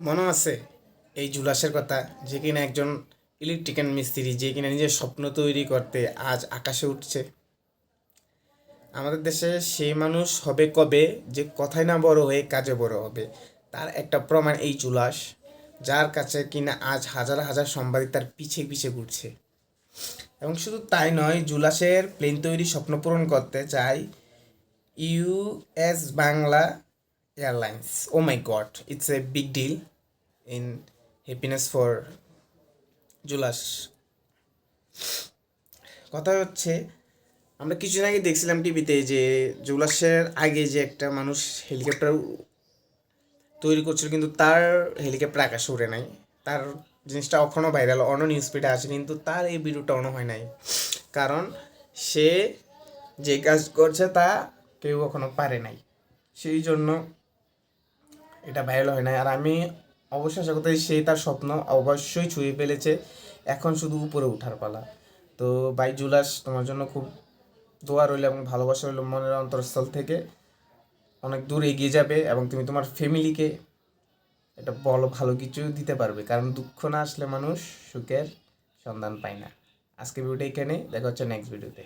মনে আছে এই জুলাসের কথা? যে কিনা একজন ইলেকট্রিক্যাল মিস্ত্রি, যে কিনা নিজের স্বপ্ন তৈরি করতে আজ আকাশে উঠছে। আমাদের দেশে সেই মানুষ হবে কবে? যে কথায় না বড় হয়ে কাজে বড় হবে। তার একটা প্রমাণ এই জুলাস, যার কাছে কিনা আজ হাজার হাজার সাংবাদিক তার পিছে পিছে ঘুরছে। এবং শুধু তাই নয়, জুলাসের প্লেন তৈরি স্বপ্ন পূরণ করতে চায় US Bangla airlines oh my god it's a big deal in happiness for জুলাস কথা হচ্ছে, আমরা কিছুদিন আগে দেখছিলাম টিভিতে যে জুলাসের আগে যে একটা মানুষ হেলিকপ্টার তৈরি করছিল, কিন্তু তার হেলিকপ্টার আকাশে উড়ে নাই। তার জিনিসটা এখনও ভাইরাল অন্য নিউজ ফিডে আছে, কিন্তু তার এই ভিডিওটা অন্য হয় নাই। কারণ সে যে কাজ করছে তা কেউ কখনো পারে নাই। সেই জন্য এটা ভাইরাল হয় নাই। আর আমি অবশ্যই আশা করতে সে তার স্বপ্ন অবশ্যই ছুঁয়ে ফেলেছে। এখন শুধু উপরে উঠার পালা। তো বাই জুলাস তোমার জন্য খুব দোয়া রইল এবং ভালোবাসা রইল মনের অন্তরস্থল থেকে। অনেক দূর এগিয়ে যাবে এবং তুমি তোমার ফ্যামিলিকে এটা বলো ভালো কিছু দিতে পারবে। কারণ দুঃখ না আসলে মানুষ সুখের সন্ধান পায় না। আজকে ভিডিওটা এখানে দেখা হচ্ছে নেক্সট ভিডিওতে